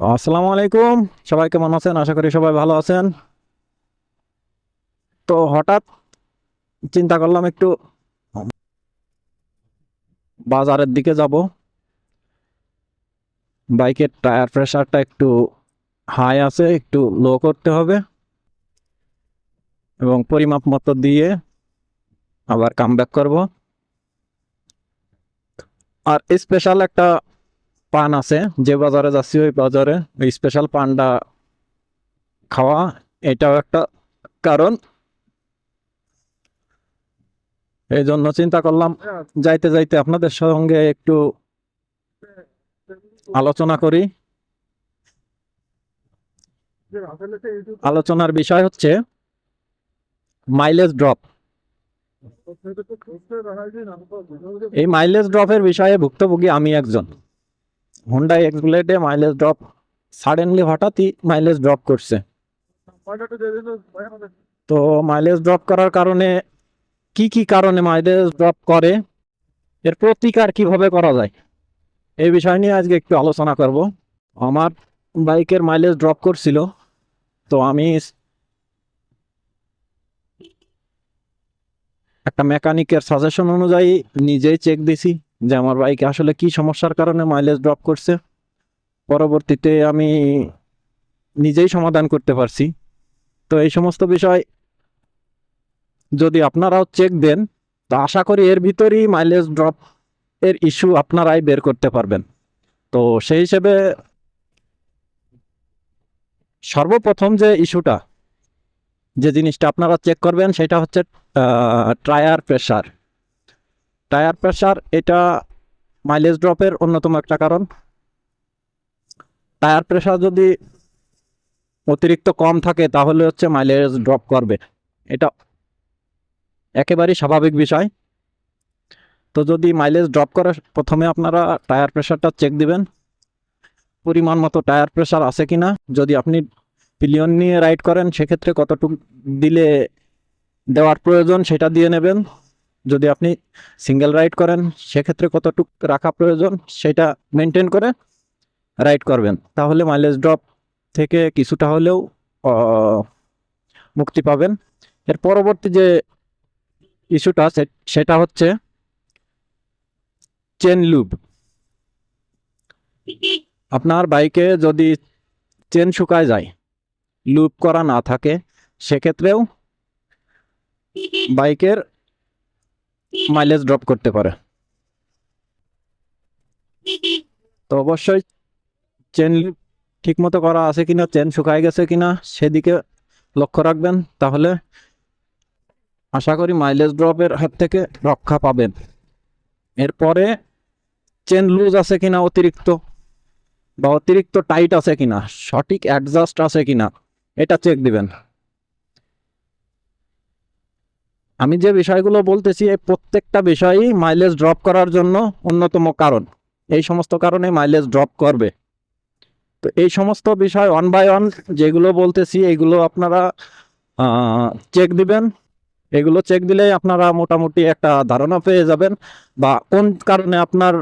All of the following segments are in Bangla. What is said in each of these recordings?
আসসালামু আলাইকুম। সবাই কেমন আছেন? আশা করি সবাই ভালো আছেন। তো হঠাৎ চিন্তা করলাম একটু বাজারের দিকে যাব। বাইকের টায়ার প্রেশারটা একটু হাই আছে, একটু লো করতে হবে। এবং পরিমাপ মতো দিয়ে আবার কাম ব্যাক করব। আর স্পেশাল একটা পান আছে, যে বাজারে যাচ্ছি ওই বাজারে ওই স্পেশাল পানটা খাওয়া, এটাও একটা কারণ। এই জন্য চিন্তা করলাম, যাইতে যাইতে আপনাদের সঙ্গে একটু আলোচনা করি। আলোচনার বিষয় হচ্ছে মাইলেজ ড্রপ এই মাইলেজ ড্রপের বিষয়ে ভুক্তভোগী আমি একজন। হুন্ডাই এক্সব্লেডে মাইলেজ ড্রপ সাডেনলি হঠাৎই মাইলেজ ড্রপ করছে। তো মাইলেজ ড্রপ করার কারণে কি কি কারণে মাইলেজ ড্রপ করে, এর প্রতিকার কীভাবে করা যায়, এই বিষয় নিয়ে আজকে একটু আলোচনা করব। আমার বাইকের মাইলেজ ড্রপ করছিল, তো আমি একটা মেকানিকের সাজেশন অনুযায়ী নিজেই চেক দিছি। যে আমার বাইকে আসলে কি সমস্যার কারণে মাইলেজ ড্রপ করছে? পরবর্তীতে আমি নিজেই সমাধান করতে পারছি। তো এই সমস্ত বিষয় যদি আপনারাও চেক দেন, তো আশা করি এর ভিতরেই মাইলেজ ড্রপ এর ইস্যু আপনারাই বের করতে পারবেন। তো সেই হিসেবে সর্বপ্রথম যে ইস্যুটা যে জিনিসটা আপনারা চেক করবেন, সেটা হচ্ছে টায়ার প্রেশার টায়ার প্রেশার এটা মাইলেজ ড্রপের অন্যতম একটা কারণ। টায়ার প্রেশার যদি অতিরিক্ত কম থাকে, তাহলে হচ্ছে মাইলেজ ড্রপ করবে। এটা একেবারেই স্বাভাবিক বিষয়। তো যদি মাইলেজ ড্রপ করে, প্রথমে আপনারা টায়ার প্রেশারটা চেক দিবেন, পরিমাণ মতো টায়ার প্রেশার আছে কি না যদি আপনি পিলিয়ন নিয়ে রাইড করেন, সেক্ষেত্রে কতটুকু দিলে দেওয়ার প্রয়োজন, সেটা দিয়ে নেবেন। যদি আপনি সিঙ্গেল রাইড করেন, সেক্ষেত্রে কতটুক রাখা প্রয়োজন সেটা মেনটেন করে রাইড করবেন। তাহলে মাইলেজ ড্রপ থেকে কিছুটা হলেও মুক্তি পাবেন। এর পরবর্তী যে ইস্যুটা সেটা হচ্ছে চেন লুব আপনার বাইকে যদি চেন শুকায় যায় লুপ করা না থাকে, সেক্ষেত্রেও বাইকের মাইলেজ ড্রপ করতে পারে। তো অবশ্যই চেন ঠিক মতো করা আছে কিনা চেন শুকায় গেছে কিনা, সেদিকে লক্ষ্য রাখবেন। তাহলে আশা করি মাইলেজ ড্রপের হাত থেকে রক্ষা পাবেন। এরপরে চেন লুজ আছে কিনা, অতিরিক্ত বা অতিরিক্ত টাইট আছে কিনা, সঠিক অ্যাডজাস্ট আছে কিনা, এটা চেক দিবেন। আমি যে বিষয়গুলো বলতেছি, এই প্রত্যেকটা বিষয়ই মাইলেজ ড্রপ করার জন্য অন্যতম কারণ। এই সমস্ত কারণে মাইলেজ ড্রপ করবে। তো এই সমস্ত বিষয় ওয়ান বাই ওয়ান যেগুলো বলতেছি, এগুলো আপনারা চেক দিবেন। এগুলো চেক দিলে আপনারা মোটামুটি একটা ধারণা পেয়ে যাবেন বা কোন কারণে আপনার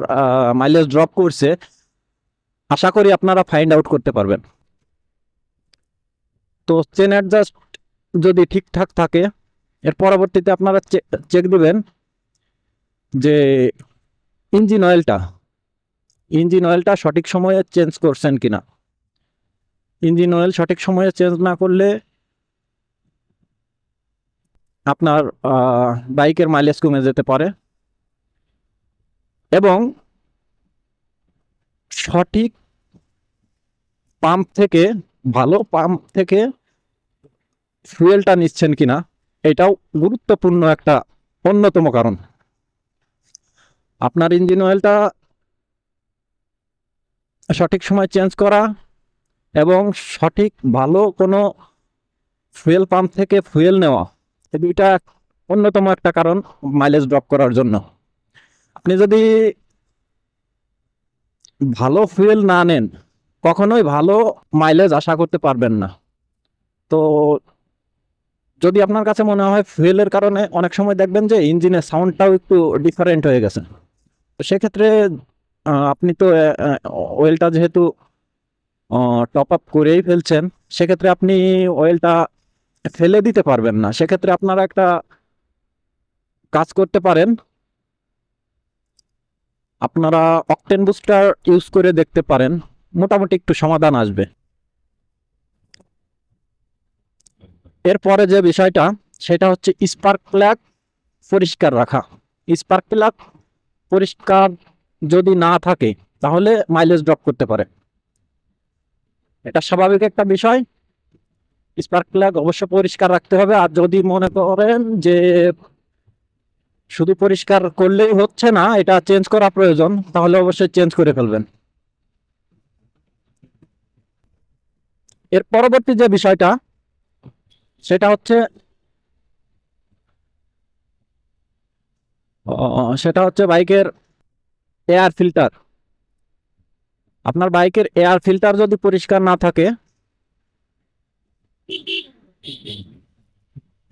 মাইলেজ ড্রপ করছে। আশা করি আপনারা ফাইন্ড আউট করতে পারবেন। তো চেন অ্যাডজাস্ট যদি ঠিকঠাক থাকে এর পরবর্তীতে আপনারা চেক দিবেন যে ইঞ্জিন অয়েলটা ইঞ্জিন অয়েলটা সঠিক সময়ে চেঞ্জ করছেন কিনা। ইঞ্জিন অয়েল সঠিক সময়ে চেঞ্জ না করলে আপনার বাইকের মাইলেজ কমে যেতে পারে। এবং সঠিক পাম্প থেকে, ভালো পাম্প থেকে ফুয়েলটা নিচ্ছেন কিনা। এটাও গুরুত্বপূর্ণ একটা অন্যতম কারণ। আপনার ইঞ্জিন অয়েলটা সঠিক সময় চেঞ্জ করা এবং সঠিক ভালো কোনো ফুয়েল পাম্প থেকে ফুয়েল নেওয়া এই দুইটা অন্যতম একটা কারণ মাইলেজ ড্রপ করার জন্য। আপনি যদি ভালো ফুয়েল না নেন, কখনোই ভালো মাইলেজ আশা করতে পারবেন না। তো যদি আপনার কাছে মনে হয় ফুয়েলের কারণে অনেক সময় দেখবেন যে ইঞ্জিনের সাউন্ডটাও একটু ডিফারেন্ট হয়ে গেছে। তো সেক্ষেত্রে আপনি তো ওয়েলটা যেহেতু টপ আপ করেই ফেলছেন, সেক্ষেত্রে আপনি অয়েলটা ফেলে দিতে পারবেন না। সেক্ষেত্রে আপনারা একটা কাজ করতে পারেন। আপনারা অকটেন বুস্টার ইউজ করে দেখতে পারেন। মোটামুটি একটু সমাধান আসবে। এরপরে যে বিষয়টা, সেটা হচ্ছে স্পার্ক প্লাগ পরিষ্কার রাখা। স্পার্ক প্লাগ পরিষ্কার যদি না থাকে, তাহলে মাইলেজ ড্রপ করতে পারে। এটা স্বাভাবিক একটা বিষয়। স্পার্ক প্লাগ অবশ্য পরিষ্কার রাখতে হবে। আর যদি মনে করেন যে শুধু পরিষ্কার করলেই হচ্ছে না, এটা চেঞ্জ করা প্রয়োজন, তাহলে অবশ্যই চেঞ্জ করে ফেলবেন। এর পরবর্তী যে বিষয়টা সেটা হচ্ছে সেটা হচ্ছে বাইকের এয়ার ফিল্টার আপনার বাইকের এয়ার ফিল্টার যদি পরিষ্কার না থাকে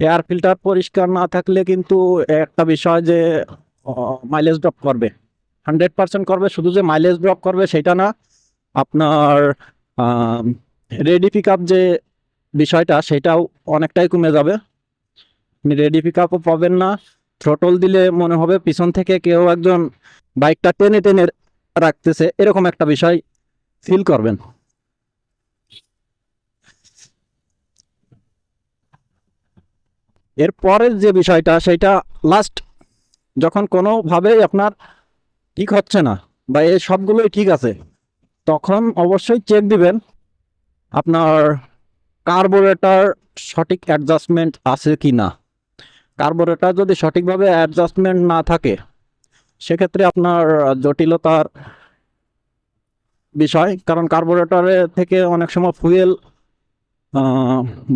এয়ার ফিল্টার পরিষ্কার না থাকলে কিন্তু একটা বিষয় যে মাইলেজ ড্রপ করবে। হান্ড্রেড পার্সেন্ট করবে, শুধু যে মাইলেজ ড্রপ করবে সেটা না, আপনার রেডি পিক যে বিষয়টা সেটাও অনেকটাই কমে যাবে। রেডি পিক আপও পাবেন না। থ্রোটল দিলে মনে হবে পিছন থেকে কেউ একজন বাইকটা টেনে টেনে রাখতেছে, এরকম একটা বিষয় ফিল করবেন। এর পরের যে বিষয়টা, সেটা লাস্ট যখন কোনোভাবেই আপনার ঠিক হচ্ছে না বা এই সবগুলোই ঠিক আছে, তখন অবশ্যই চেক দিবেন। আপনার কার্বোরেটার সঠিক অ্যাডজাস্টমেন্ট আছে কি না কার্বোরেটার যদি সঠিকভাবে অ্যাডজাস্টমেন্ট না থাকে, সেক্ষেত্রে আপনার জটিলতার বিষয়। কারণ কার্বোরেটরে থেকে অনেক সময় ফুয়েল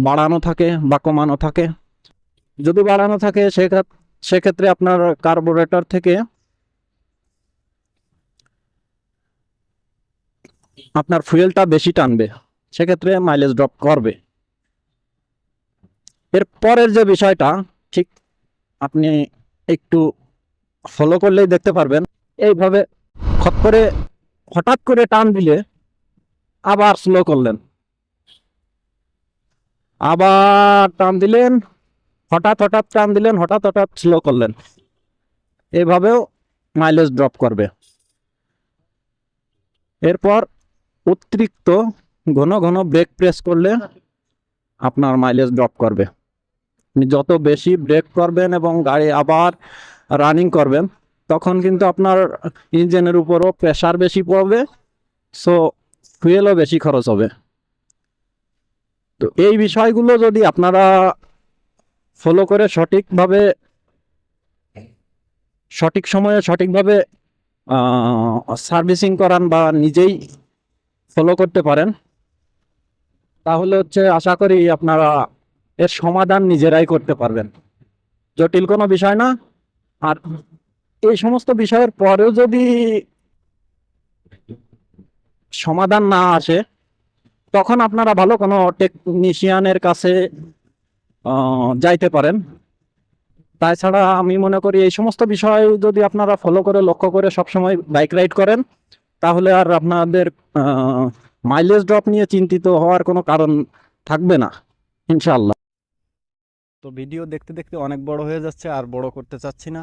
বাড়ানো থাকে বা কমানো থাকে। যদি বাড়ানো থাকে সেক্ষেত্রে আপনার কার্বোরেটর থেকে আপনার ফুয়েলটা বেশি টানবে। সেক্ষেত্রে মাইলেজ ড্রপ করবে। এর পরের যে বিষয়টা, ঠিক আপনি একটু ফলো করলেই দেখতে পারবেন। এইভাবে খট করে, হঠাৎ করে টান দিলে আবার স্লো করলেন। আবার টান দিলেন, হঠাৎ হঠাৎ টান দিলেন, হঠাৎ হঠাৎ স্লো করলেন। এভাবেও মাইলেজ ড্রপ করবে। এরপর অতিরিক্ত ঘন ঘন ব্রেক প্রেস করলে আপনার মাইলেজ ড্রপ করবে। যত বেশি ব্রেক করবেন এবং গাড়ি আবার রানিং করবেন, তখন কিন্তু আপনার ইঞ্জিনের উপরও প্রেশার বেশি পড়বে সো ফুয়েলও বেশি খরচ হবে। তো এই বিষয়গুলো যদি আপনারা ফলো করে সঠিকভাবে, সঠিক সময়ে সঠিকভাবে সার্ভিসিং করান বা নিজেই ফলো করতে পারেন তাহলে হচ্ছে আশা করি আপনারা এর সমাধান নিজেরাই করতে পারবেন। জটিল কোনো বিষয় না। আর এই সমস্ত বিষয়ের পরেও যদি সমাধান না আসে, তখন আপনারা ভালো কোনো টেকনিশিয়ানের কাছে যাইতে পারেন। তাছাড়া আমি মনে করি এই সমস্ত বিষয় যদি আপনারা ফলো করে, লক্ষ্য করে সবসময় বাইক রাইড করেন, তাহলে আর আপনাদের মাইলেজ ড্রপ নিয়ে চিন্তিত হওয়ার কোনো কারণ থাকবে না ইনশাল্লাহ তো ভিডিও দেখতে দেখতে অনেক বড় হয়ে যাচ্ছে, আর বড় করতে চাচ্ছি না।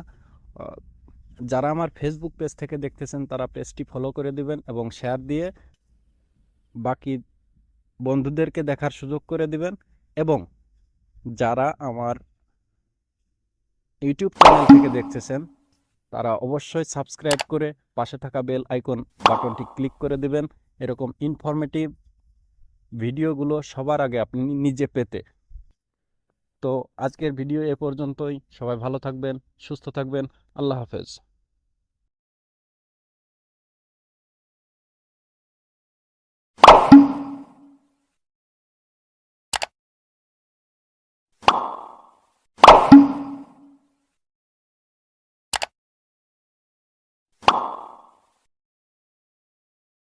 যারা আমার ফেসবুক পেজ থেকে দেখতেছেন, তারা পেজটি ফলো করে দিবেন এবং শেয়ার দিয়ে বাকি বন্ধুদেরকে দেখার সুযোগ করে দিবেন। এবং যারা আমার ইউটিউব চ্যানেল থেকে দেখতেছেন, তারা অবশ্যই সাবস্ক্রাইব করে পাশে থাকা বেল আইকন বাটনটি ক্লিক করে দিবেন। এরকম ইনফরমেটিভ ভিডিওগুলো সবার আগে আপনি নিজে পেতে। তো আজকের ভিডিও এ পর্যন্তই। সবাই ভালো থাকবেন, সুস্থ থাকবেন। আল্লাহ হাফেজ।